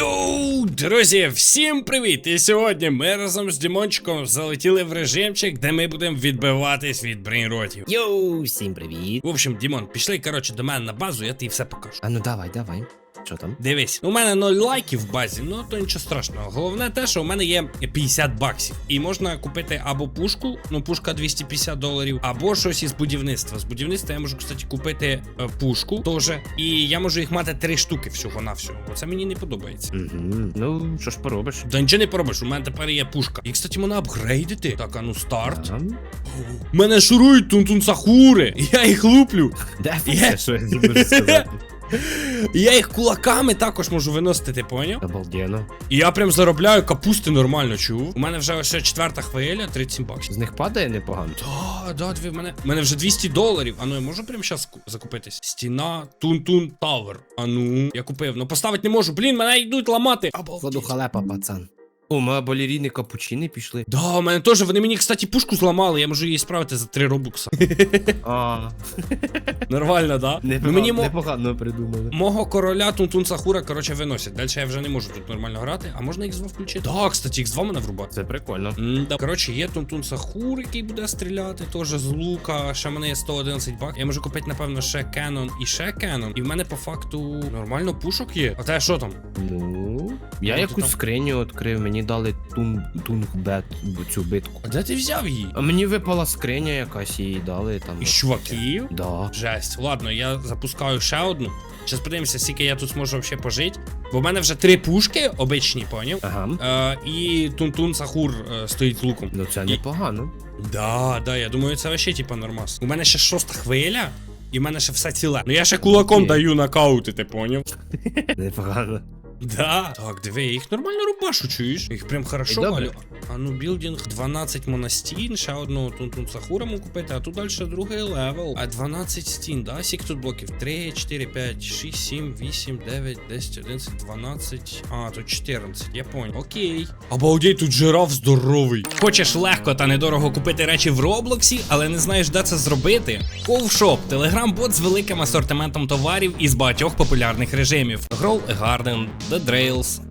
Йоу, друзі, всім привіт! І сьогодні ми разом з Дімончиком залетіли в режимчик, де ми будемо відбиватись від брейнротів. Йоу, всім привіт. В общем, Дімон, пішли, коротше, до мене на базу, я тобі все покажу. А ну давай, давай. Що там? Дивись, у мене 0 лайків в базі, ну то нічого страшного. Головне те, що у мене є 50 баксів. І можна купити або пушку, ну пушка 250 доларів, або щось із будівництва. З будівництва я можу, кстати, купити е, пушку теж. І я можу їх мати три штуки всього на всього. Оце мені не подобається. Угу. Ну, що ж поробиш? Да нічого не поробиш, у мене тепер є пушка. І, кстати, можна апгрейдити. Так, а ну старт. Там? Мене шурують тунтун сахури. Я їх луплю. Де Є. це, що я можу сказати? Я їх кулаками також можу виносити, ти поняв? Обалденно. І я прям заробляю капусти нормально, чув. У мене вже лише четверта хвиля, 37 баксів. З них падає непогано. Да, да, дві, в мене. в мене вже 200 доларів. А ну я можу прямо зараз закупитись. Стіна Тунтун Тавер. А ну, я купив. Ну поставити не можу. Блін, мене йдуть ламати. Обалдеть. халепа, пацан. О, ми балеріни капучини пішли. Да, у мене теж. Вони мені, кстати, пушку зламали. Я можу її справити за 3 робукса. А, Нормально, да? Ну, непогано, мені мо... непогано придумали. Мого короля Тунтун Сахура, коротше, виносять. Далі я вже не можу тут нормально грати. А можна X2 включити? Так, кстати, X2 мене врубати. Це прикольно. Коротше, є Тунтун Сахур, який буде стріляти, теж з лука. Ще в мене є 111 бак. Я можу купити, напевно, ще Canon і ще Canon. І в мене по факту нормально пушок є. А те що там? Ну, я якусь там- скриню відкрив, мені дали тун, тунгбет, цю битку. А де ти взяв її? А мені випала скриня якась, її дали там. Із чуваків? Да. Жесть. Ладно, я запускаю ще одну. Зараз подивимося, скільки я тут зможу взагалі пожити. Бо в мене вже три пушки обичні, поняв? Ага. Е, і Тунтун Сахур е, стоїть луком. Ну це І- непогано. Да, да, я думаю, це вообще типа нормас. У мене ще шоста хвиля, і в мене ще все ціле. Ну я ще кулаком Окей. даю нокаути, ти поняв? Непогано. Да. Так, диви, я їх нормально рубашу, чуєш? Їх прям хорошо добре. валю. А ну білдинг 12 монастін, ще одну тунтун сахурому купити, а тут далі другий левел. А 12 стін, да? Скільки тут блоків? 3, 4, 5, 6, 7, 8, 9, 10, 11, 12. А, тут 14, я понял. Окей. Обалдеть, тут жираф здоровий. Хочеш легко та недорого купити речі в Роблоксі, але не знаєш, де це зробити? Ковшоп телеграм-бот з великим асортиментом товарів із багатьох популярних режимів: Grow a Garden, The Drills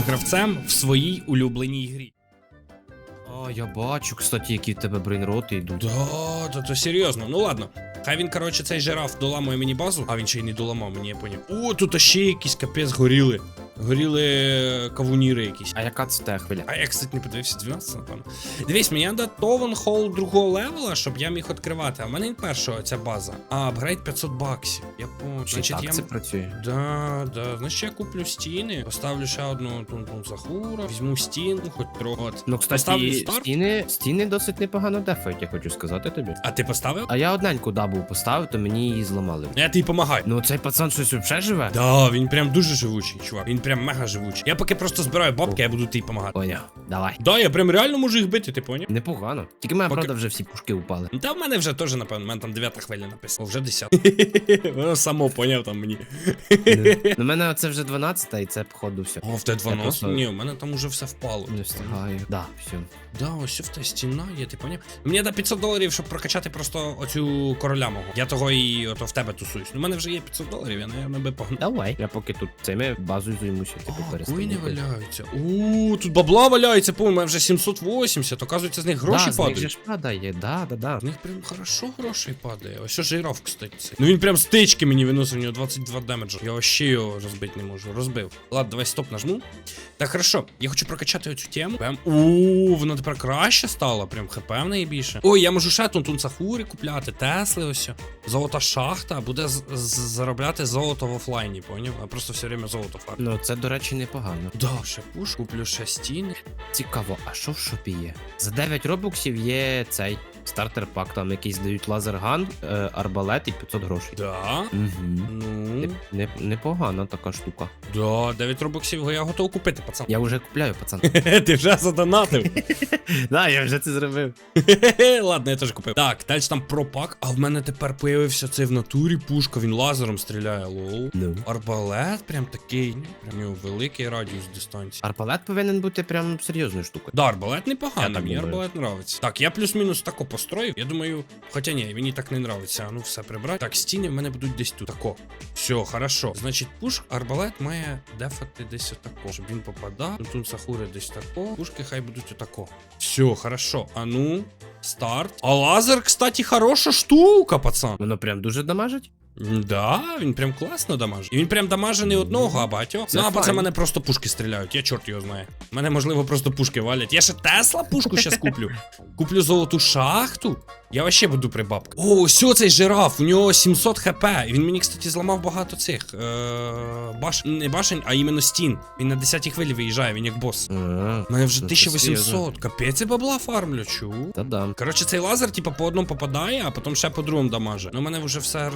гравцем в своїй улюбленій грі. А, я бачу, кстати, які в тебе брейнроти йдуть. Да, да, то серйозно. Ну ладно. Хай він, коротше, цей жираф доламує мені базу, а він ще й не доламав, мені я поняв. О, тут ще якісь капець горіли. Горіли кавуніри якісь. А яка це те хвиля? А я, кстати, не подивився 12, напевно. Дивись, мені треба товен холл другого левела, щоб я міг відкривати. А в мене не першого ця база. А апгрейд 500 баксів. Я понял. Значить, так я... це працює? Да, да. Значить, я куплю стіни, поставлю ще одну тунтун захура, візьму стіну, хоч трохи. Ну, кстати, стіни, стіни досить непогано дефають, я хочу сказати тобі. А ти поставив? А я одненьку дабу поставив, то мені її зламали. Я тобі помагаю. Ну цей пацан щось взагалі живе? Да, він прям дуже живучий, чувак. Він прям мега живучий. Я поки просто збираю бабки, я буду тобі помагати. Поняв. Давай. Да, я прям реально можу їх бити, ти поняв? Непогано. Тільки в мене, Поки- правда, вже всі пушки упали. Та в мене вже теж, напевно, в мене там 9 хвиля написано. О, вже 10. Воно само поняв там мені. Ну, в мене це вже 12 і це, походу, все. О, в те 12? просто- Ні, в мене там уже все впало. Не встигаю. Да, все. Да, ось в те стіна є, ти поняв? Мені да 500 доларів, щоб прокачати просто оцю короля мого. Я того і ото в тебе тусуюсь. Ну, в мене вже є 500 доларів, я, наверное, би погнав. Давай. Я поки тут цими базою займуся, типу О, перестану. коїни валяються. У, тут бабла валяється, по мене вже 780, оказується, з них гроші да, з них падають. же ж падає, да, да, да. В них прям хорошо грошей падає. Ось жирав, кстати. цей. Ну він прям стички мені виносив, у нього 22 демеджа. Я вообще його розбити не можу. Розбив. Ладно, давай стоп нажму. Так, хорошо. Я хочу прокачати оцю тему. Прям. У, вона тепер краще стала. Прям хп в неї більше. Ой, я можу ще тунтун сахурі купляти, Тесли ось. Золота шахта буде заробляти золото в офлайні, поняв? А просто все время золото фарм. Ну, це, до речі, непогано. Да, ще пуш, куплю ще стіни. Цікаво, а що в шопі є? За 9 робоксів є цей Стартер пак, там якийсь дають лазерган, е, арбалет і 500 грошей. Да. Угу. Ну, Не, непогана така штука. Да, 9 робоксів я готов купити, пацан. Я вже купляю, пацан. Ти вже задонатив. Да, я вже це зробив. Ладно, я теж купив. Так, далі там пропак, а в мене тепер появився цей в натурі пушка, він лазером стріляє, лол. Ну. Арбалет прям такий, ну, прям у нього великий радіус дистанції. Арбалет повинен бути прям серйозною штукою. Да, арбалет Я непоганий, так мені думаю. арбалет нравиться. Так, я плюс-мінус тако построїв. Я думаю, хоча ні, мені так не нравиться. А ну все прибрати. Так, стіни в мене будуть десь тут. Тако. Все, хорошо. Значить, пуш, арбалет має дефати десь отако. Щоб він попадав. Ну тут сахури десь тако. Пушки хай будуть отако. Все, хорошо. А ну, старт. А лазер, кстати, хороша штука, пацан. Воно прям дуже дамажить? Да, він прям класно дамажить. І він прям дамажить не одного, а багатьох. Ну, або це мене просто пушки стріляють. Я чорт його знає. Мене, можливо, просто пушки валять. Я ще Тесла пушку щас куплю. Куплю золоту шахту. Я вообще буду при бабках. О, ось цей жираф, у нього 700 хп. І він мені, кстати, зламав багато цих. Е- баш... Не башень, а іменно стін. Він на 10 хвилі виїжджає, він як бос. У мене вже Ну, це серйозно. 1800. Капець я бабла фармлю, чу. Та да. Коротше, цей лазер, типа, по одному попадає, а потім ще по другому дамаже. Ну, мене вже все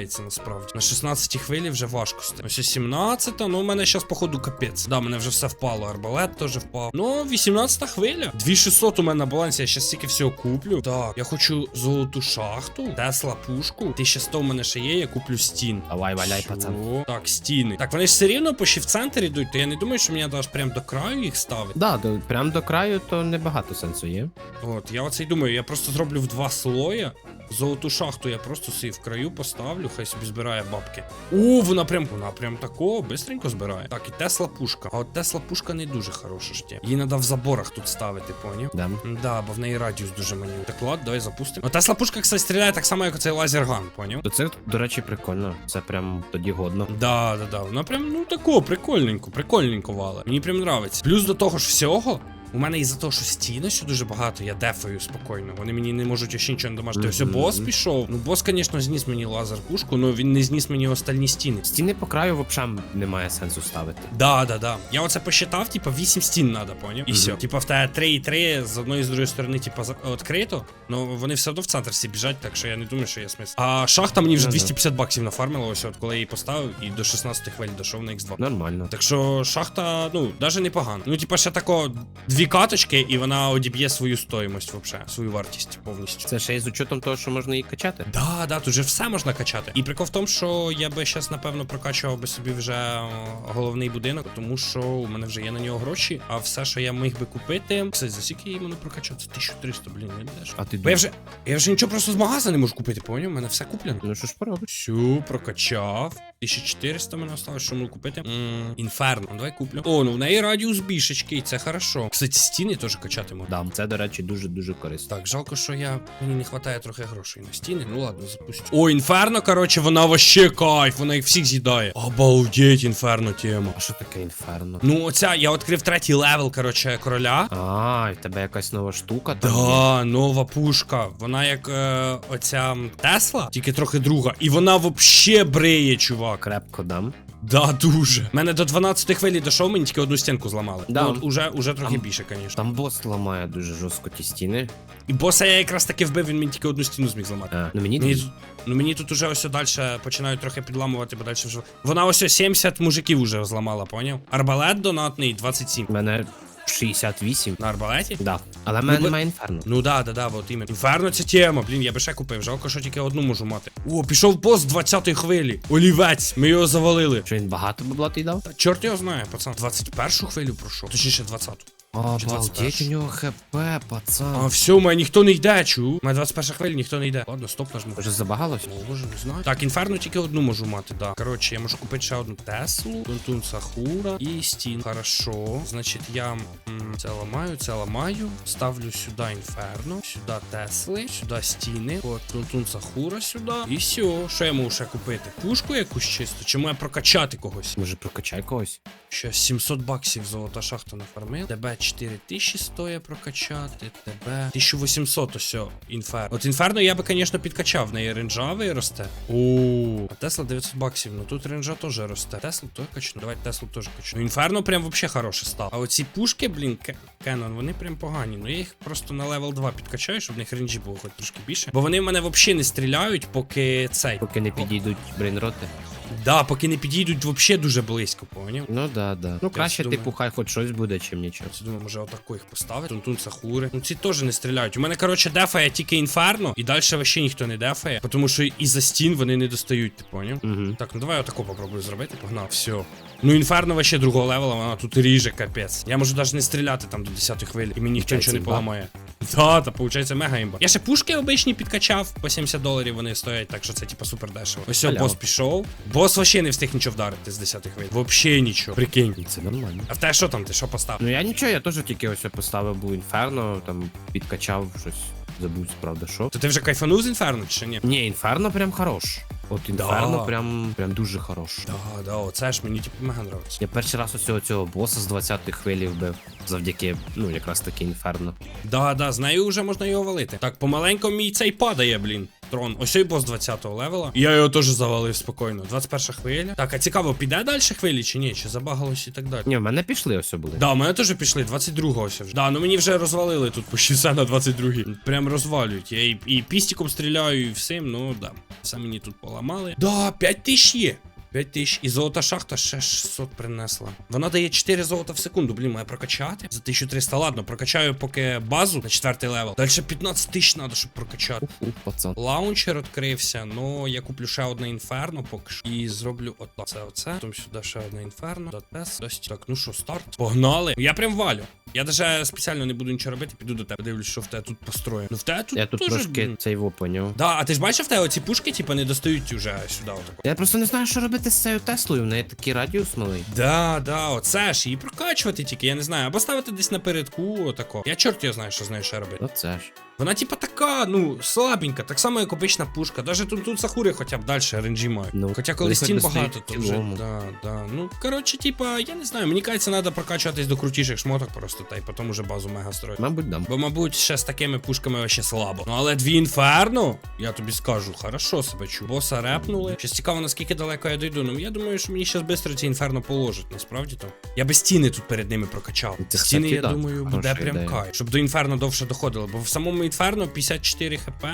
розсипається насправді. На 16 хвилі вже важко стає. Ось 17, ну у мене зараз, походу, капець. Да, у мене вже все впало. Арбалет теж впав. Ну, 18 хвиля. 2600 у мене на балансі, я зараз стільки всього куплю. Так, я хочу золоту шахту, Тесла пушку. 1100 у мене ще є, я куплю стін. Давай, валяй, пацан. Так, стіни. Так, вони ж все рівно по ще в центр йдуть, то я не думаю, що мені аж прям до краю їх ставити. Да, до, прям до краю то небагато сенсу є. От, я оце й думаю, я просто зроблю в два слоя. Золоту шахту я просто собі в краю поставлю, хай собі збирає бабки. О, вона прям, вона прям такого бистренько збирає. Так, і Тесла пушка. А от Тесла пушка не дуже хороша ж тема. Її треба в заборах тут ставити, поняв? Да. Да, бо в неї радіус дуже манює. Так, ладно, давай запустимо. А Тесла пушка, кстати, стріляє так само, як оцей лазерган, поняв? То це, до речі, прикольно. Це прям тоді годно. Да, да, да. Вона прям, ну тако, прикольненько, прикольненько вала. Мені прям нравиться. Плюс до того ж всього. У мене із-за того, що стіни ще дуже багато, я дефаю спокійно. Вони мені не можуть ще нічого не домажити. Ось Мгм. бос пішов. Ну, бос, звісно, зніс мені лазер пушку, але він не зніс мені остальні стіни. Стіни по краю взагалі немає сенсу ставити. Да, да, да. Я оце посчитав, типа 8 стін надо, поняв? І все. Типа в тебе 3 і 3 з одної і з другої сторони, типа, відкрито. Ну вони все одно в центр всі біжать, так що я не думаю, що є смисл. А шахта мені вже 250 баксів нафармила, ось от коли я її поставив, і до 16 хвиль дійшов на X2. Нормально. Так що шахта, ну, даже непогано. Ну, типа, ще тако дві каточки, і вона одіб'є свою стоїмость, вообще, свою вартість повністю. Це ще й з учетом того, що можна її качати. Да, да, тут же все можна качати. І прикол в тому, що я би зараз, напевно, прокачував би собі вже головний будинок, тому що у мене вже є на нього гроші, а все, що я міг би купити. Кстати, за скільки я іменно прокачав? Це 1300, блін, не деш. А ти Бо я вже, я вже нічого просто з магазину не можу купити, поняв? У мене все куплено. Ну що ж поробиш? Все, прокачав. 1400 мене осталось, що можу купити. Інферно. Давай куплю. О, ну в неї радіус більшечки, і це хорошо. Кстати, стіни теж качати можна. Да, це, до речі, дуже-дуже корисно. Так, жалко, що я. Мені не вистачає трохи грошей на стіни. Ну ладно, запустю. О, інферно, коротше, вона вообще кайф, вона їх всіх з'їдає. Обалдеть, інферно тема. А що таке інферно? Ну, оця, я відкрив третій левел, коротше, короля. А, і в тебе якась нова штука там. є? Да, нова пушка. Вона як е, оця м, Тесла, тільки трохи друга. І вона вообще бриє, чувак. Крепко дам. Да, дуже. Мене до 12 хвилі дійшов, мені тільки одну стінку зламали. Да. Ну, от уже, уже трохи Там- більше, звісно. Там бос ламає дуже жорстко ті стіни. І боса я якраз таки вбив, він мені тільки одну стіну зміг зламати. А, ну мені Мені, тут- ну мені тут уже ось далі починають трохи підламувати, бо далі вже. Вона ось 70 мужиків уже зламала, поняв? Арбалет донатний 27. У мене 68. На арбалеті? Да. Але в мене Ну, бо- немає інферно. Ну да, да, да, от іменно. Інферно це тема, блін, я би ще купив. Жалко, що тільки одну можу мати. О, пішов бос 20-ї хвилі. Олівець, ми його завалили. Що він багато бабла ти дав? Та чорт його знає, пацан. 21-шу хвилю пройшов. Точніше, 20-ту. Обалдеть, у нього хп, пацан. А все, у мене ніхто не йде, чу. У мене 21 хвилі ніхто не йде. Ладно, стоп нажму. Може забагалось? Може, не знаю. Так, інферно тільки одну можу мати, да. Коротше, я можу купити ще одну Теслу, Тунтун Сахура і стін. Хорошо. Значить, я м, це ламаю, це ламаю. Ставлю сюди інферно, сюди Тесли, сюди стіни. От Тунтун Сахура сюди. І все. Що я можу ще купити? Пушку якусь чисто? Чи маю прокачати когось? Може прокачай когось? Ще 700 баксів золота шахта нафармив. ДБ 4 тисячі стоїть прокачати, тебе. 1800 ось інферно. От інферно я би, звісно, підкачав. В неї ренджавий росте. О, а Тесла 900 баксів. Ну тут ренджа теж росте. Теслу то качну. Давайте Теслу теж качну. Ну інферно прям вообще хороше став. А оці пушки, блін, Ке- Canon, вони прям погані. Ну я їх просто на левел 2 підкачаю, щоб в них ренджі було хоч трошки більше. Бо вони в мене взагалі не стріляють, поки цей. Поки не підійдуть брейнроти. Да, поки не підійдуть вообще дуже близько, поняв? Ну да, да. Ну краще, думаю. типу, хай хоч щось буде, чим нічого. Я думаю, може отако їх поставити. Тунтун Сахури. Ну ці теж не стріляють. У мене, коротше, дефає тільки інферно, і далі вообще ніхто не дефає, тому що і за стін вони не достають, ти поняв? Угу. Так, ну давай отако попробую зробити. Погнав, все. Ну інферно вообще другого левела, вона тут ріже, капець. Я можу навіть не стріляти там до 10 хвилі, і мені ніхто Получається, нічого не поламає. Да, та виходить мега імба. Я ще пушки обичні підкачав, по 70 доларів вони стоять, так що це типа супер дешево. Ось все, бос пішов. Бос вообще не встиг нічого вдарити з 10 хвиль. Вообще нічого. Прикинь. Це нормально. А в те що там? Ти що поставив? Ну я нічого, я теж тільки ось поставив був інферно, там підкачав щось. Забув, правда, що. То ти вже кайфанув з інферно чи ні? Ні, інферно прям хорош. От інферно Да. прям, прям дуже хорош. Да, да, оце ж мені типу мега нравиться. Я перший раз ось цього, цього боса з 20-ї хвилі вбив. Завдяки, ну, якраз таки інферно. Да, да, з нею вже можна його валити. Так, помаленько мій цей падає, блін. Трон. Ось цей бос 20-го левела. І я його теж завалив спокійно. 21 хвиля. Так, а цікаво, піде далі хвилі чи ні? Чи забагалось і так далі? Ні, в мене пішли ось були. Да, у мене теж пішли, 22-го ось вже. Да, ну мені вже розвалили тут почти все на 22-й. Прям розвалюють. Я і, і пістиком стріляю, і всім, ну да. Все мені тут поламали. Да, 5 тисяч є. 5 тисяч. І золота шахта ще 600 принесла. Вона дає 4 золота в секунду. Блін, має прокачати. За 1300, ладно, прокачаю поки базу на 4 левел. Далі 15 тисяч треба, щоб прокачати. Уф, пацан. Лаунчер відкрився, но я куплю ще одне інферно поки що. І зроблю отак. Це оце. Потім сюди ще одне інферно. До тес. Ось так, ну що, старт. Погнали. Я прям валю. Я даже спеціально не буду нічого робити, піду до тебе. Дивлюсь, що в тебе тут построєно. Ну в тебе тут Я тут теж, трошки блін. цей во поняв. Да, а ти ж бачив в тебе оці пушки, типа, не достають уже сюди отако. Я просто не знаю, що робити з цією Теслою, в неї такий радіус малий. Да, да, оце ж її прокачувати тільки, я не знаю, або ставити десь напередку, отако. Я чорт його знаю, що з нею ще робити. Оце ж. Вона, типа, така, ну, слабенька, так само, як обична пушка. Даже тут, тут Сахури хоча б далі ренджі мають. Ну, Хоча коли стін багато, то вже. Да, да. Ну, коротше, типа, я не знаю, мені кажеться, треба прокачуватись до крутіших шмоток просто, та й потім уже базу мега строїти. Мабуть, дам. Бо, мабуть, ще з такими пушками ще слабо. Ну, але дві інферно, я тобі скажу, хорошо себе чую. Боса репнули. Щось цікаво, наскільки далеко я дойду. Ну, я думаю, що мені зараз швидко ці інферно положать, насправді то. Я би стіни тут перед ними прокачав. Стіни, я думаю, буде прям кайф. Щоб до інферно довше доходило. Бо в самому інферно 54 хп.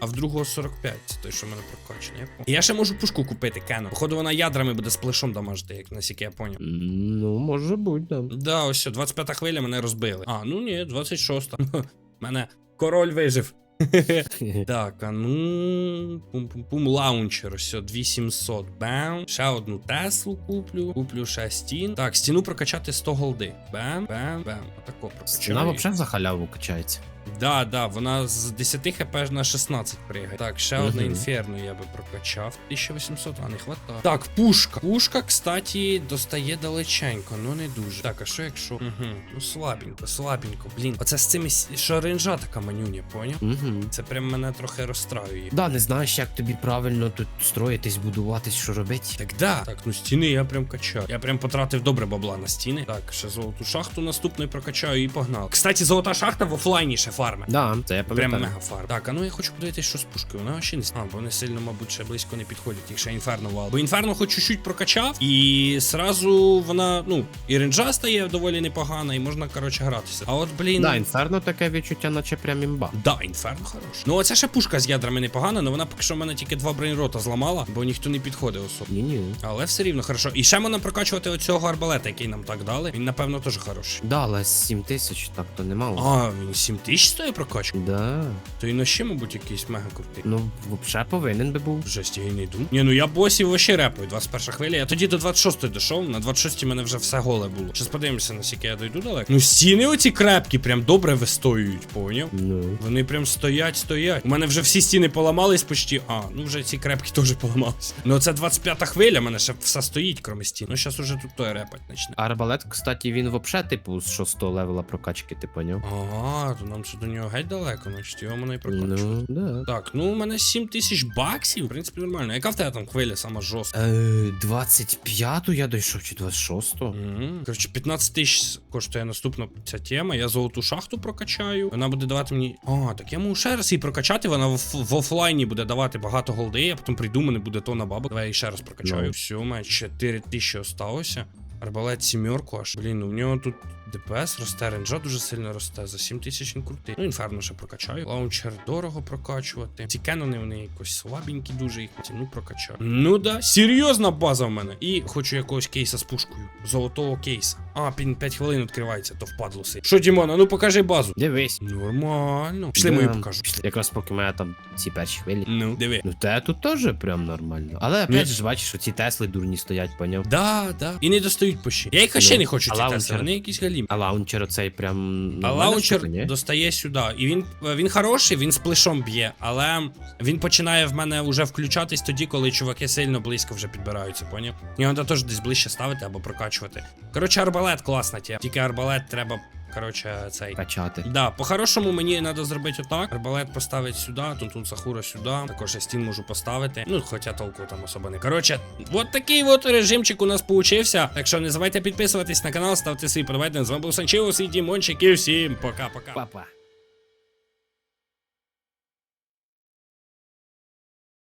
А в другого 45, це той, що в мене прокачаний. Я. Я ще можу пушку купити, Кено. Походу, вона ядрами буде з плешом дамажити, як наскільки я поняв. Ну, може бути, да. Да, ось, 25 хвиля мене розбили. А, ну ні, 26-та. Мене король вижив. Так, а ну. Пум-пум-пум, лаунчер, ось, 2700. Бам. Ще одну Теслу куплю. Куплю ще стін. Так, стіну прокачати 100 голди. Бам, бам, бам. Отако прокачаю. Стіна взагалі за халяву качається. Да, да, вона з 10 хп на 16 пригає. Так, ще Мгм. одне інферно я би прокачав. 1800, а не хватає. Так, пушка. Пушка, кстати, достає далеченько, ну не дуже. Так, а що якщо. Угу. Ну слабенько, слабенько. Блін. Оце з цими що ренжа така манюня, поняв? Угу. Це прям мене трохи розстраює. Да, не знаєш, як тобі правильно тут строїтись, будуватись, що робити. Так да. Так, ну стіни я прям качаю. Я прям потратив добре бабла на стіни. Так, ще золоту шахту наступною прокачаю і погнав. Кстати, золота шахта в офлайні ще фарме. Да, це я Прям пам'ятаю. мега фарм. Так, а ну я хочу подивитися, що з пушкою. Вона ще не А, бо вони сильно, мабуть, ще близько не підходять, ще інферно вал. Бо інферно хоч чуть-чуть прокачав, і сразу вона, ну, і ренджа стає доволі непогана, і можна, коротше, гратися. А от, блін. Да, інферно таке відчуття, наче прям імба. Да, інферно хорош. Ну, оця ще пушка з ядрами непогана, але вона поки що в мене тільки два брейнрота зламала, бо ніхто не підходив особо. Ні-ні. Але все рівно хорошо. І ще можна прокачувати оцього арбалета, який нам так дали. Він, напевно, теж хороший. Да, але 7 тисяч так то немало. А, він 7 тисяч стоїть прокачка. Да. То і ще, мабуть, якийсь мега крутий. Ну, взагалі повинен би був. І не йду. Ні, ну я босів вообще репаю. 21 хвиля. Я тоді до 26 дійшов. На 26 мене вже все голе було. Щас подивимося, наскільки я дойду далеко. Ну стіни оці крепкі, прям добре вистоюють, поняв? Ну. Вони прям стоять, стоять. У мене вже всі стіни поламались почти. А, ну вже ці крепкі теж поламалися. Ну це 25 хвиля, мене ще все стоїть, крім стін. Ну зараз уже тут той репать почне. Арбалет, кстати, він взагалі, типу, з 6 левела прокачки, ти поняв? Ага, то нам Що до нього геть далеко, значить його мене і прокачувати. Ну, да. Так, ну у мене 7 тисяч баксів, в принципі, нормально. Яка в тебе там хвиля сама жорстка? Е, 25-ту я дійшов, чи 26-ту? Мгм. Коротше, 15 тисяч коштує наступна ця тема. Я золоту шахту прокачаю. Вона буде давати мені. А, так я можу ще раз її прокачати. Вона в, в офлайні буде давати багато голди, а потім прийду, мене буде тона бабок. Давай я її ще раз прокачаю. Ну. Все, у мене 4 тисячі осталося. Арбалет сімерку аж. Блін, ну в нього тут ДПС росте, ренджа дуже сильно росте. За 7 тисяч він крутий. Ну, інферно ще прокачаю. Лаунчер дорого прокачувати. Ці кенони вони якось слабенькі, дуже їх ціну прокачаю. Ну да, серйозна база в мене. І хочу якогось кейса з пушкою. Золотого кейса. А, 5 хвилин відкривається, то впадло си. Що, Дімона, ну покажи базу. Дивись. Нормально. Пішли мою покажу. Пішли. Якраз поки мене там ці перші хвилі. Ну, диви. Ну те тут теж прям нормально. Але опять же бачиш, що ці Тесли дурні стоять, поняв? Да, да. І не достають пощі. Я їх ще Ну, не хочу ці тести, вони якісь галімі. А лаунчер оцей прям. А лаунчер достає сюди. І він, він хороший, він з плешом б'є, але він починає в мене вже включатись тоді, коли чуваки сильно близько вже підбираються, поняв? Його треба теж десь ближче ставити або прокачувати. Коротше, арбалет класна тема. Тільки арбалет треба. Коротше, цей. Качати. Да, по-хорошому мені треба зробити отак. Арбалет поставити сюди, тут Сахура сюди. Також я стін можу поставити. Ну, хоча толку там особо не. Коротше, от такий от режимчик у нас получився. Так що не забувайте підписуватись на канал, ставте свій подобайки. З вами був Санчило, і Дімончик. І всім пока-пока. Папа.